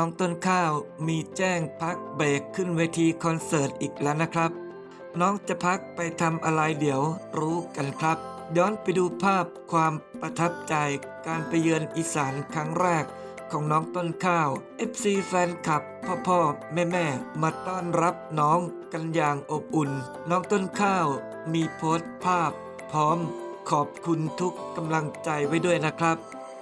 ้องต้นข้าวมีแจ้งพักเบรกขึ้นเวทีคอนเสิร์ตอีกแล้วนะครับ น้องจะพักไปทำอะไรเดี๋ยวรู้กันครับ ย้อนไปดูภาพความประทับใจการไปเยือนอีสานครั้งแรกของน้องต้นข้าว FC แฟนคลับ พ่อพ่อแม่แม่มาต้อนรับน้องกันอย่างอบอุ่น น้องต้นข้าวมีโพสต์ภาพ พร้อมขอบคุณทุกกำลังใจไว้ด้วยนะครับ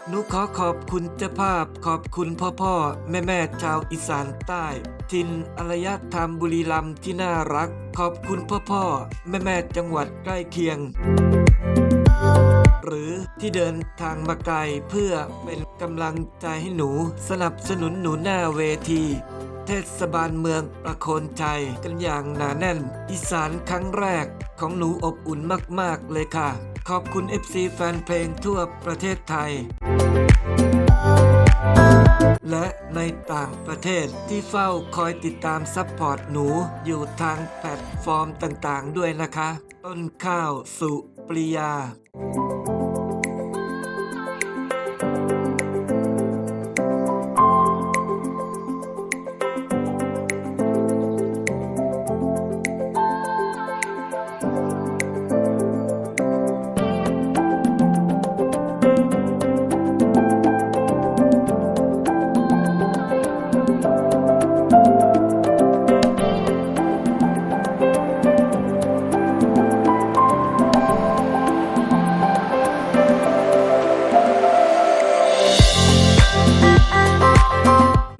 หนูขอขอบคุณเจ้าภาพขอบคุณพ่อพ่อแม่แม่ชาวอีสานใต้ทินอารยธรรมบุรีรัมย์ที่น่ารัก ขอบคุณพ่อพ่อแม่แม่จังหวัดใกล้เคียง หรือที่เดินทางมาไกลเพื่อเป็นกำลังใจให้หนูสนับสนุนหนูหน้าเวทีเทศบาลเมืองประโคนชัยกันอย่างหนาแน่น อีสานครั้งแรก ของหนูอบอุ่นมาก ๆ เลยค่ะ ขอบคุณ FC แฟนเพลงทั่วประเทศไทย และในต่างประเทศที่เฝ้าคอยติดตามซัพพอร์ตหนูอยู่ทางแพลตฟอร์มต่าง ๆ ด้วยนะคะ ต้นข้าวสุปริยา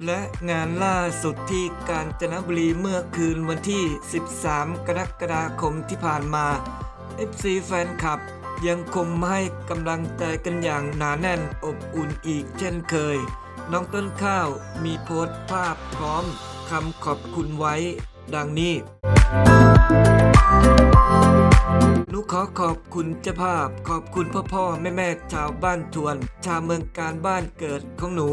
และงานล่าสุดที่กาญจนบุรีเมื่อคืนวันที่ 13 กรกฎาคมที่ผ่านมา FC แฟนคลับยังคงให้กำลังใจกันอย่างหนาแน่นอบอุ่นอีกเช่นเคย น้องต้นข้าวมีโพสต์ภาพพร้อมคำขอบคุณไว้ ดังนี้นูขอขอบคุณเจ้าภาพ ขอบคุณพ่อพ่อแม่แม่ชาวบ้านทวน ชาวเมืองการบ้านเกิดของหนู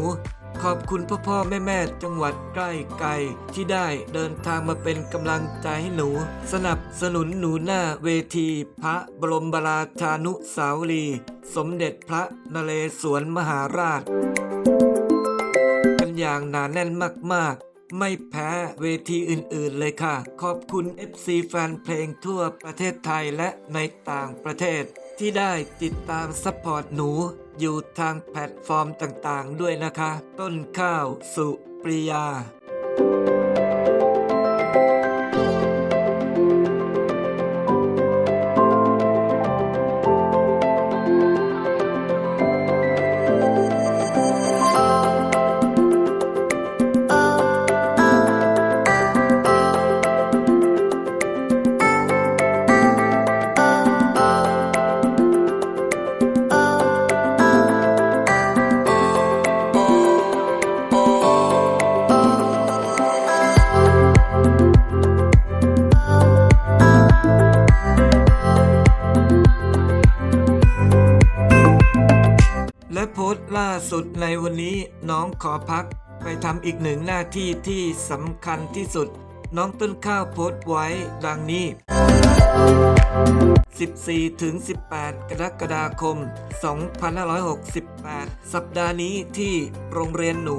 ขอบคุณพ่อพ่อแม่แม่จังหวัดใกล้ไกลที่ได้เดินทางมาเป็นกำลังใจให้หนู สนับสนุนหนูหน้าเวที พระบรมราชานุสาวรีสมเด็จพระนเรศวรมหาราช กันอย่างหนาแน่นมากๆ ไม่แพ้เวทีอื่นๆเลยค่ะ ขอบคุณ FC แฟนเพลงทั่วประเทศไทยและในต่างประเทศ ที่ได้ติดตามซัพพอร์ตหนู อยู่ทางแพลตฟอร์มต่างๆ ด้วยนะคะ ต้นข้าวสุปริยา สุดในวันนี้น้องขอพักไปทำอีกหนึ่งหน้าที่ที่สำคัญที่สุด น้องต้นข้าวโพสต์ไว้ดังนี้ 14 ถึง 18 กรกฎาคม 2568 สัปดาห์นี้ที่โรงเรียนหนู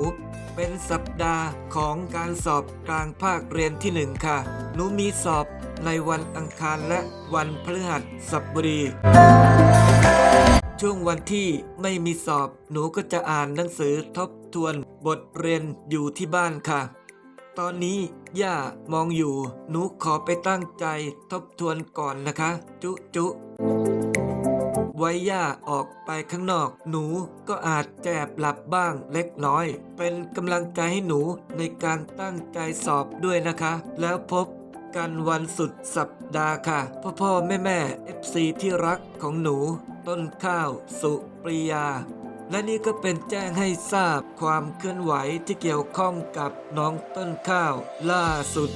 เป็นสัปดาห์ของการสอบกลางภาคเรียนที่ 1 ค่ะ หนูมีสอบในวันอังคารและวันพฤหัสบดี ช่วงวันที่ไม่มีสอบ หนูก็จะอ่านหนังสือทบทวนบทเรียนอยู่ที่บ้านค่ะ ตอนนี้ย่ามองอยู่ หนูขอไปตั้งใจทบทวนก่อนนะคะ จุจุไว้ย่าออกไปข้างนอก หนูก็อาจแจบหลับบ้างเล็กน้อย เป็นกำลังใจให้หนูในการตั้งใจสอบด้วยนะคะ แล้วพบกันวันสุดสัปดาห์ค่ะ พ่อพ่อแม่แม่ FC ที่รักของหนู ต้นข้าว สุปริยา และนี่ก็เป็นแจ้งให้ทราบความเคลื่อนไหวที่เกี่ยวข้องกับน้องต้นข้าวล่าสุด